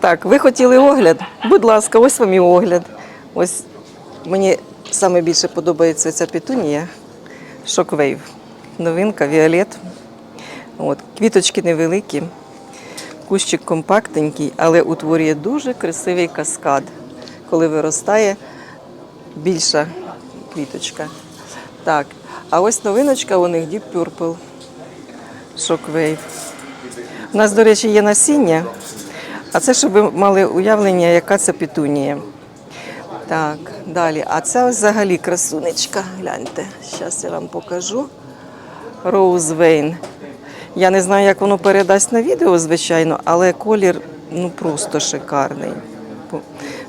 Так, ви хотіли огляд? Будь ласка, ось вам і огляд. Ось мені саме більше подобається ця петунія Shockwave. Новинка Віолет. От, квіточки невеликі, кущик компактненький, але утворює дуже красивий каскад, коли виростає більша квіточка. Так, а ось новиночка у них Deep Purple Shockwave. У нас, до речі, є насіння, а це, щоб ви мали уявлення, яка це петунія. Так, далі. А це взагалі красунечка. Гляньте, зараз я вам покажу. Vein. Я не знаю, як воно передасть на відео, звичайно, але колір ну просто шикарний.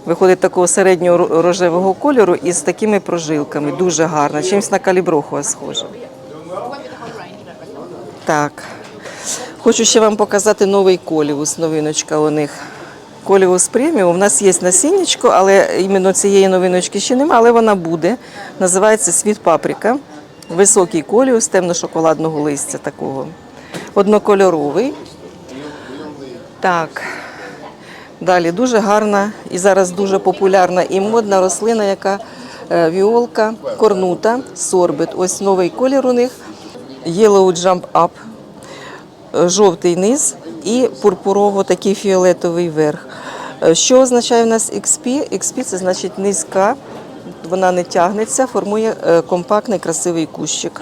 Виходить такого середнього рожевого кольору і з такими прожилками. Дуже гарно. Чимось на каліброху схоже. Так. Хочу ще вам показати новий колівус, новиночка у них. Колівус преміум. У нас є насіннячко, але іменно цієї новиночки ще немає, але вона буде. Називається світ паприка. Високий коліус темно-шоколадного листя такого. Однокольоровий. Так. Далі дуже гарна і зараз дуже популярна і модна рослина, яка е, віолка, корнута, сорбит. Ось новий колір у них. Yellow Jump Up жовтий низ і пурпурово такий фіолетовий верх. Е, Що означає в нас XP? XP це значить низька, вона не тягнеться, формує е, компактний красивий кущик.